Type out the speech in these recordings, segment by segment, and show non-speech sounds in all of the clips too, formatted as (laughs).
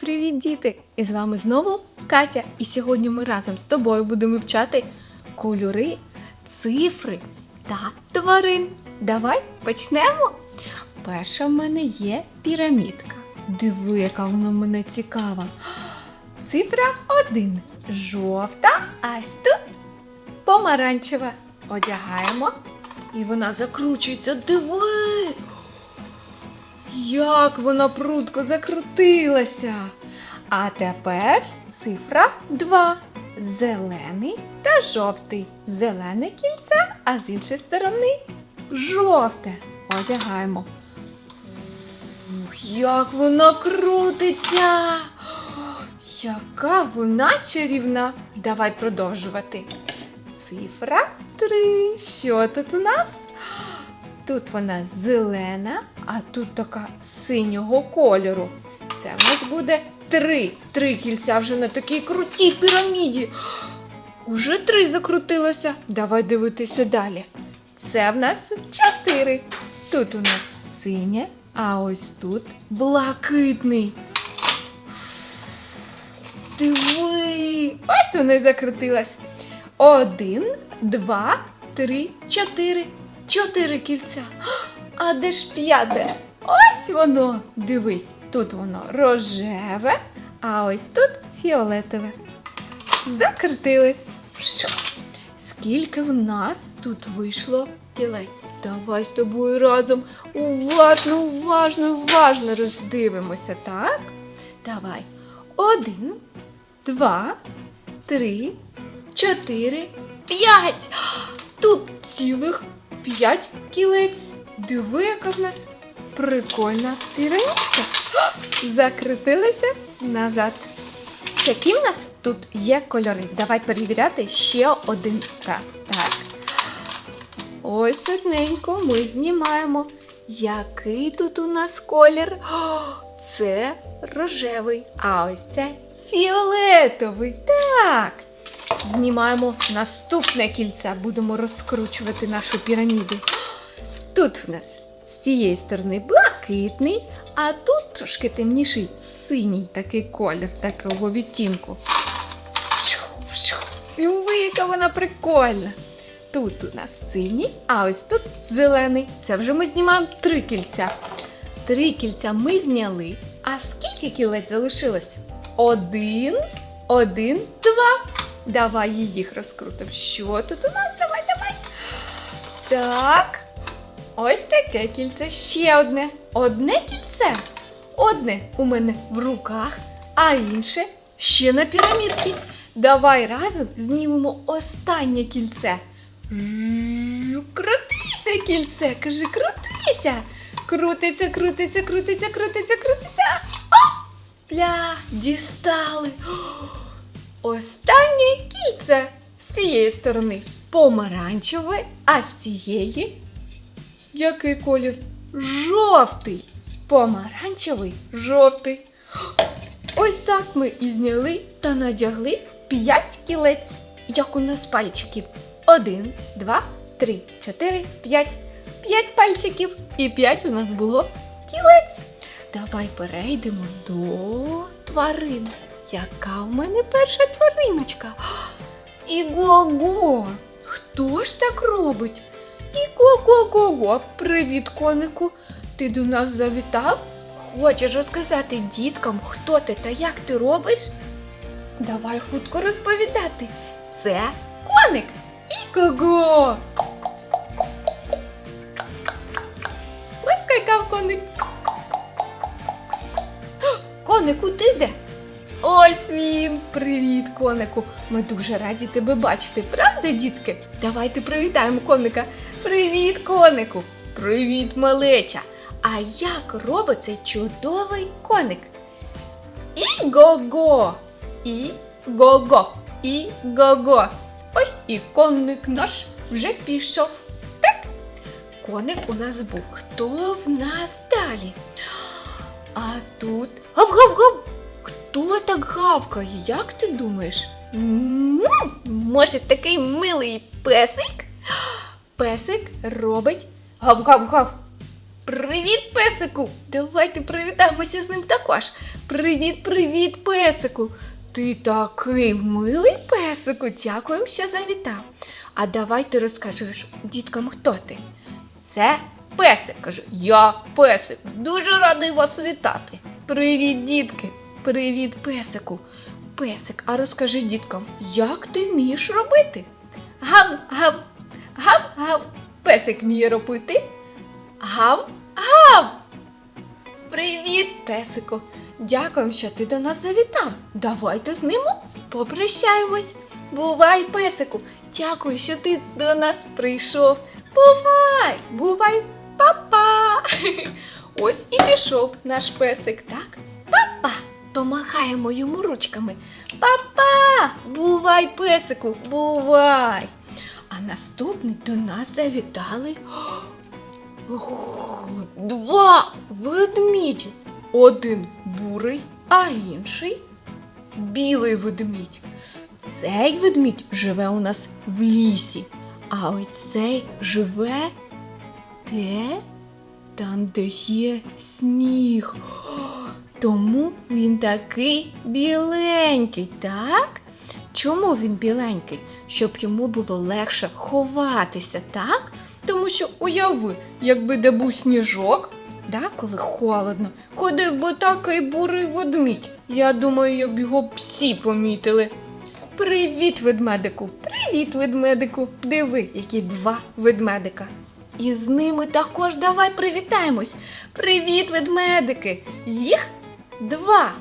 Привіт, діти! І з вами знову Катя. І сьогодні ми разом з тобою будемо вивчати кольори, цифри та тварин. Давай почнемо. Перша в мене є пірамідка. Диви, яка вона в мене цікава. Цифра 1. Жовта, а ось тут помаранчева. Одягаємо. І вона закручується. Диви! Як вона прудко закрутилася. А тепер цифра 2. Зелений та жовтий. Зелене кільце, а з іншої сторони жовте. Одягаємо. Як вона крутиться! Яка вона чарівна! Давай продовжувати. Цифра 3. Що тут у нас? Тут вона зелена, а тут така синього кольору. Це в нас буде три. Три кільця вже на такій крутій піраміді. Уже три закрутилося. Давай дивитися далі. Це в нас чотири. Тут у нас синє, а ось тут блакитний. Диви! Ось вона й закрутилась. Один, два, три, чотири. Чотири кільця. А де ж п'яте? Ось воно. Дивись, тут воно рожеве, а ось тут фіолетове. Закрутили. Що? Скільки в нас тут вийшло кілець? Давай з тобою разом уважно, уважно, уважно роздивимося, так? Давай. Один, два, три, чотири, п'ять. Тут цілих п'ять кілець. Диви, яка в нас прикольна пірамідка. Закрутилися назад. Які в нас тут є кольори? Давай перевіряти ще один раз. Так. Ось одненько ми знімаємо. Який тут у нас колір? Це рожевий, а ось це фіолетовий. Так. Знімаємо наступне кільце, будемо розкручувати нашу піраміду. Тут в нас з цієї сторони блакитний, а тут трошки темніший синій такий колір такого відтінку. І ви, яка вона прикольна. Тут у нас синій, а ось тут зелений. Це вже ми знімаємо три кільця. Три кільця ми зняли. А скільки кілець залишилось? Один, один, два. Давай їх розкрутимо. Що тут у нас? Давай, давай. Так. Ось таке кільце. Ще одне. Одне кільце. Одне у мене в руках, а інше ще на пірамідці. Давай разом знімемо останнє кільце. Крутися, кільце, кажи, крутися. Крутиться, крутиться, крутиться, крутиться, крутиться. Пля, дістали. Останнє кільце з цієї сторони помаранчеве, а з цієї який колір? Жовтий. Помаранчевий, жовтий. Ось так ми і зняли та надягли п'ять кілець, як у нас пальчиків. Один, два, три, чотири, п'ять. П'ять пальчиків і п'ять у нас було кілець. Давай перейдемо до тварин. Яка в мене перша твариночка? (gasps) Іго-го! Хто ж так робить? Іго-го-го-го! Привіт, конику! Ти до нас завітав? Хочеш розказати діткам, хто ти та як ти робиш? Давай хутко розповідати. Це коник. Іго-го! Вискайкав коник. (gasps) Конику, ти де? Ось він! Привіт, конику! Ми дуже раді тебе бачити, правда, дітки? Давайте привітаємо коника. Привіт, конику! Привіт, малеча! А як робить цей чудовий коник? І-го-го! І-го-го! І-го-го! Ось і коник наш вже пішов. Так? Коник у нас був. Хто в нас далі? А тут гав-гав-гав! Хто так гавкає? Як ти думаєш? М, Може, такий милий песик? Песик робить гав-гав-гав. Привіт, песику! Давайте привітаємося з ним також. Привіт, привіт, песику! Ти такий милий песику, дякую, що завітав. А давай ти розкажеш діткам, хто ти. Це песик, каже. Я песик. Дуже радий вас вітати. Привіт, дітки! Привіт, песику. Песик, а розкажи діткам, як ти вмієш робити? Гав, гав, гав, гав. Песик вміє робити. Гав, гав. Привіт, песику. Дякуємо, що ти до нас завітав. Давайте з ним попрощаємось. Бувай, песику. Дякую, що ти до нас прийшов. Бувай, бувай, папа. (laughs) Ось і пішов наш песик, так? Папа. Помахаємо йому ручками. Папа! Бувай, песику, бувай! А наступний до нас завітали два ведмеді. Один бурий, а інший білий ведмідь. Цей ведмідь живе у нас в лісі, а ось цей живе де? Там, де є сніг. Тому він такий біленький, так? Чому він біленький? Щоб йому було легше ховатися, так? Тому що уяви, якби де був сніжок, да, коли холодно, ходив би такий бурий ведмідь. Я думаю, я б його всі помітили. Привіт, ведмедику! Привіт, ведмедику! Диви, які два ведмедика. І з ними також давай привітаємось. Привіт, ведмедики! Їх два.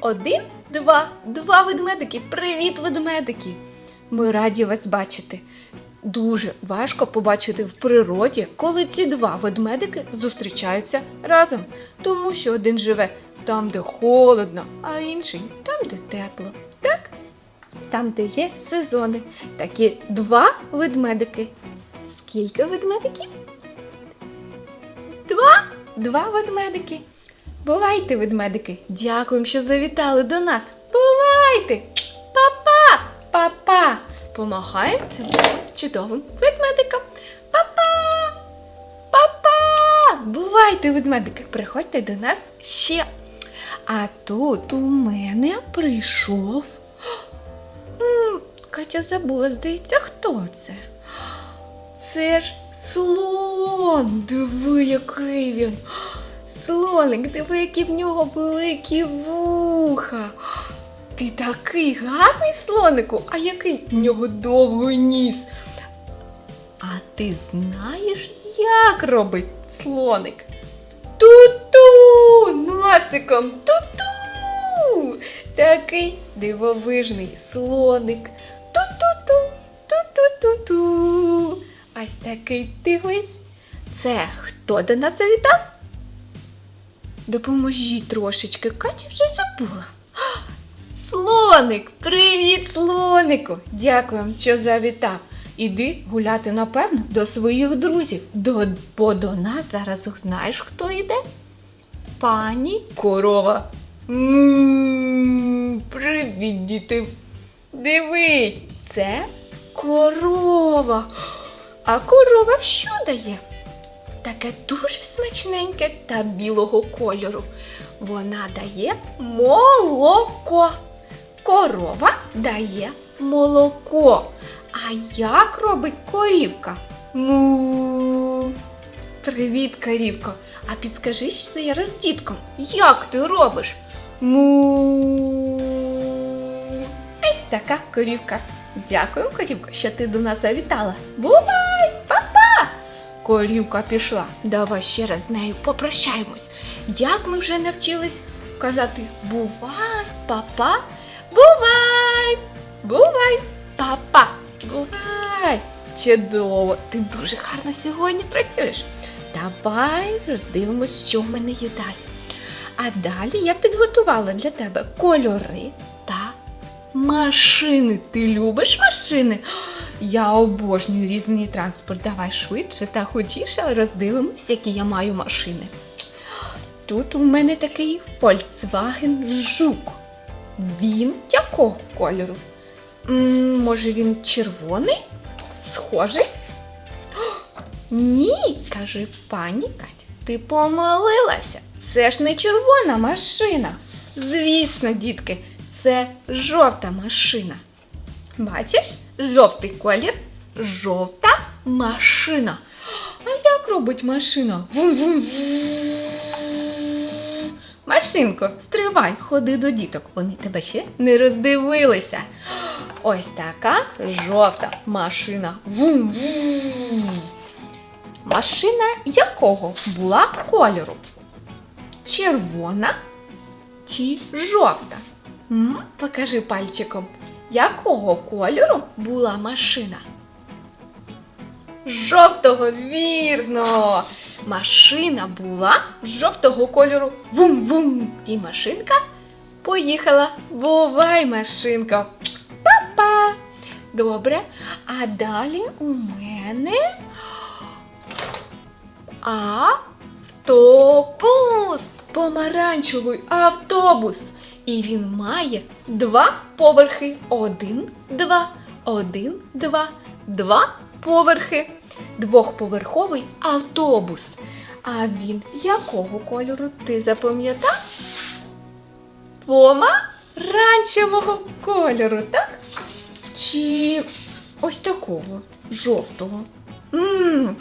Один, два, два ведмедики. Привіт, ведмедики! Ми раді вас бачити. Дуже важко побачити в природі, коли ці два ведмедики зустрічаються разом, тому що один живе там, де холодно, а інший там, де тепло. Так? Там, де є сезони. Такі два ведмедики. Скільки ведмедиків? Два? Два ведмедики. Бувайте, ведмедики. Дякуємо, що завітали до нас. Бувайте! Па-па! Па-па! Помагаємо цим чудовим ведмедикам. Па-па! Па-па! Бувайте, ведмедики, приходьте до нас ще. А тут у мене прийшов. Катя забула, здається, хто це? Це ж слон. Диви, який він. Слоник, диви, які в нього великі вуха. Ти такий гарний слонику, а який в нього довгий ніс. А ти знаєш, як робить слоник? Ту-ту! Носиком ту-ту! Такий дивовижний слоник. Ту-ту-ту, ту-ту-ту-ту. Ось такий дивись. Це хто до нас завітав? Допоможіть трошечки, Катя вже забула. Слоник! Привіт, слонику! Дякуємо, що завітав. Іди гуляти, напевно, до своїх друзів. До, бо до нас зараз знаєш, хто йде? Пані корова. Му, Привіт, діти. Дивись, це корова. А корова що дає? Таке дуже смачненьке та білого кольору. Вона дає молоко. Корова дає молоко. А як робить корівка? Му. Привіт, корівко. А підскажи ще зараз діткам, як ти робиш? Му. Ось така корівка. Дякую, корівко, що ти до нас завітала. Бувай! Корівка пішла. Давай ще раз з нею попрощаємось. Як ми вже навчились казати бувай, папа, бувай, бувай, папа, бувай. Чудово, ти дуже гарно сьогодні працюєш. Давай роздивимось, що в мене є далі. А далі я підготувала для тебе кольори та машини. Ти любиш машини? Я обожнюю різний транспорт. Давай швидше та хочіше роздивимось, які я маю машини. Тут у мене такий Volkswagen Жук. Він якого кольору? М, може він червоний? Схожий? О, Ні, каже пані Катя. Ти помилилася. Це ж не червона машина. Звісно, дітки, це жовта машина. Бачиш, жовтий колір, жовта машина. А як робить машина? Машинко, стривай, ходи до діток. Вони тебе ще не роздивилися. Ось така жовта машина. Машина якого була кольору? Червона чи жовта? М? Покажи пальчиком, якого кольору була машина? Жовтого, вірно! Машина була жовтого кольору. Вум-вум! І машинка поїхала. Бувай, машинка! Па-па! Добре. А далі у мене автобус. Помаранчевий автобус. І він має два поверхи. Один, два, один, два, два поверхи. Двохповерховий автобус. А він якого кольору ти запам'ятав? Помаранчевого кольору, так? Чи ось такого жовтого? Ммм,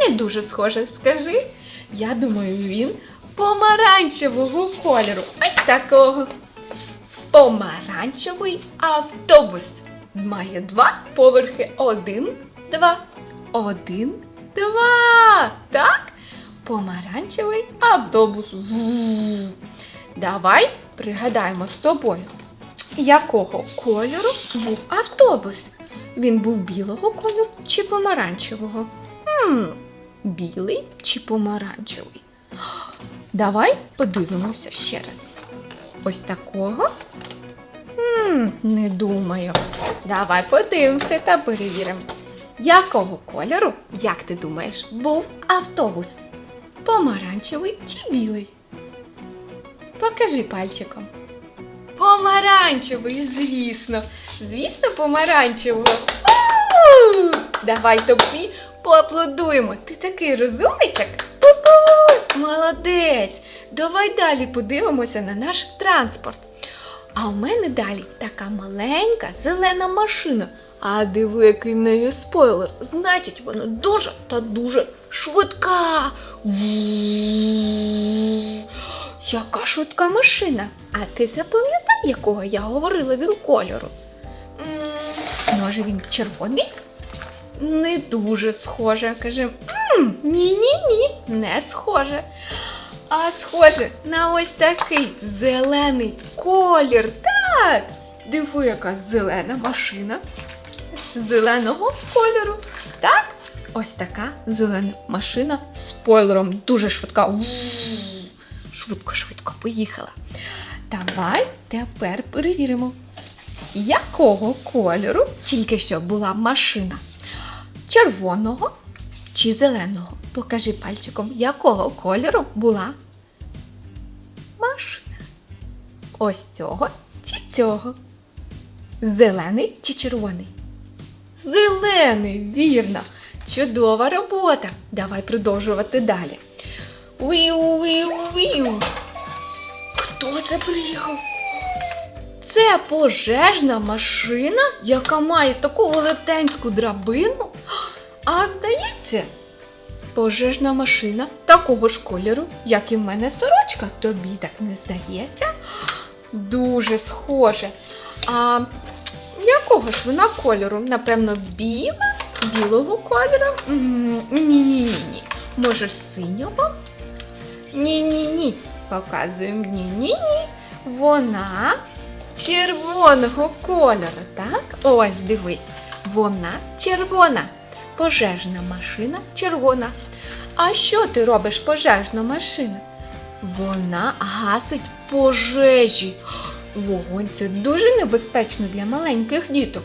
не дуже схоже, скажи. Я думаю, він помаранчевого кольору. Ось такого. Помаранчевий автобус. Має два поверхи. Один, два. Один, два. Так? Помаранчевий автобус. Давай пригадаємо з тобою, якого кольору був автобус? Він був білого кольору чи помаранчевого? Хм, білий чи помаранчевий? Давай подивимося ще раз. Ось такого? Хм, не думаю. Давай подивимося та перевіримо. Якого кольору, як ти думаєш, був автобус? Помаранчевий чи білий? Покажи пальчиком. Помаранчевий, звісно. Звісно, помаранчевого. У! Давай тобі поаплодуємо. Ти такий розумничок. Молодець. Давай далі подивимося на наш транспорт. А у мене далі така маленька зелена машина. А диви, який в неї спойлер. Значить, вона дуже та дуже швидка. Яка швидка машина. А ти запам'ятай, якого я говорила він кольору? Може він червоний? Не дуже схоже. Каже, ні-ні-ні, не схоже. А схоже на ось такий зелений колір. Так. Диви, яка зелена машина. Зеленого кольору. Так? Ось така зелена машина з спойлером. Дуже швидка. Швидко, швидко поїхала. Давай тепер перевіримо, якого кольору тільки що була машина? Червоного чи зеленого? Покажи пальчиком, якого кольору була машина. Ось цього чи цього? Зелений чи червоний? Зелений, вірно. Чудова робота. Давай продовжувати далі. Віу, віу, віу. Хто це приїхав? Це пожежна машина, яка має таку велетенську драбину. А здається, пожежна машина такого ж кольору, як і в мене сорочка. Тобі так не здається? Дуже схоже. А якого ж вона кольору? Напевно, біла? Білого кольору? Ні-ні-ні. Може, синього? Ні-ні-ні. Показуємо ні-ні-ні. Вона червоного кольору, так? Ось дивись. Вона червона. Пожежна машина червона. А що ти робиш, пожежна машина? Вона гасить пожежі. Вогонь це дуже небезпечно для маленьких діток.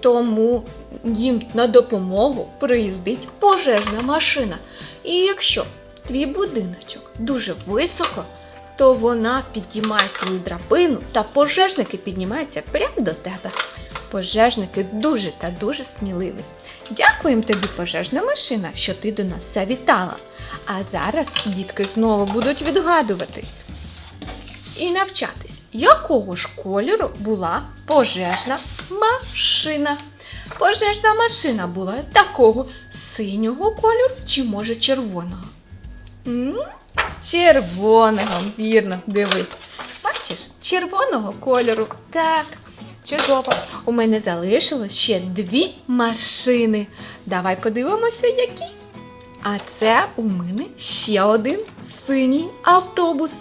Тому їм на допомогу приїздить пожежна машина. І якщо твій будиночок дуже високо, то вона піднімає свою драбину, та пожежники піднімаються прямо до тебе. Пожежники дуже та дуже сміливі. Дякуємо тобі, пожежна машина, що ти до нас завітала. А зараз дітки знову будуть відгадувати і навчатись. якого ж кольору була пожежна машина? Пожежна машина була такого синього кольору чи може червоного? М? Червоного, вірно, дивись. Бачиш, червоного кольору. Так, чудово. У мене залишилось ще дві машини. Давай подивимося, які. А це у мене ще один синій автобус.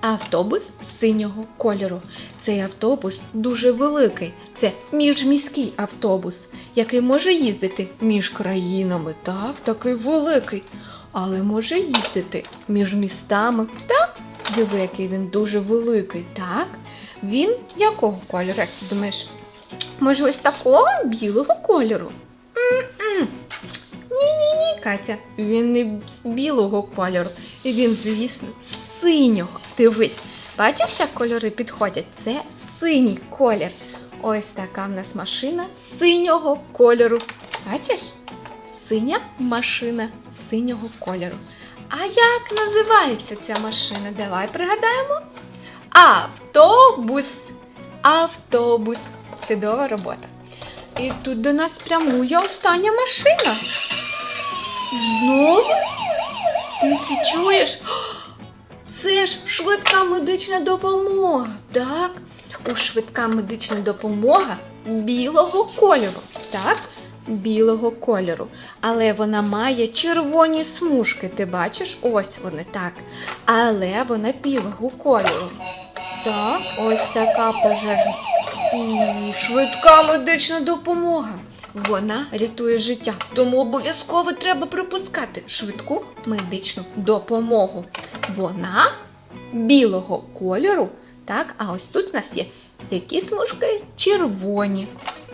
Автобус синього кольору. Цей автобус дуже великий. Це міжміський автобус, який може їздити між країнами. Так, такий великий. Але може їздити між містами. Так, диви, який він дуже великий. Так. Він якого кольору, як ти думаєш? Може, ось такого білого кольору? Ні-ні-ні, Катя, він не білого кольору. І Він, звісно, синього. Дивись, бачиш, як кольори підходять? Це синій колір. Ось така в нас машина синього кольору. Бачиш? Синя машина синього кольору. А як називається ця машина? Давай пригадаємо. Автобус. Автобус. Чудова робота. І тут до нас прямує остання машина. Знову? Ти це чуєш? Це ж швидка медична допомога. Так, у швидка медична допомога білого кольору. Так, білого кольору. Але вона має червоні смужки. Ти бачиш? Ось вони так. Але вона білого кольору. Так, ось така пожежна. І швидка медична допомога. Вона рятує життя, тому обов'язково треба припускати швидку медичну допомогу. Вона білого кольору, так, а ось тут у нас є які смужки червоні.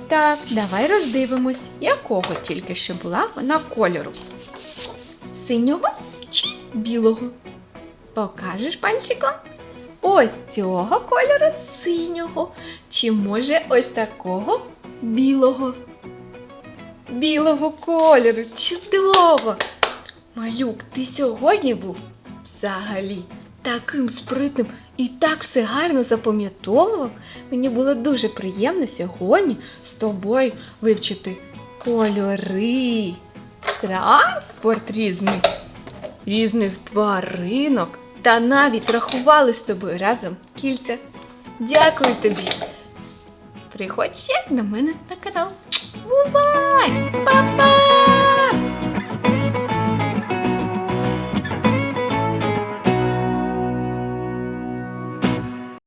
Так, давай роздивимось, якого тільки що була вона кольору. Синього чи білого? Покажеш пальчиком? Ось цього кольору синього. Чи може ось такого білого? Білого кольору. Чудово! Малюк, ти сьогодні був взагалі таким спритним і так все гарно запам'ятовував. Мені було дуже приємно сьогодні з тобою вивчити кольори, транспорт різний, різних тваринок та навіть рахували з тобою разом кільця. Дякую тобі! Приходь ще до мене на канал. Бувай! Па-па!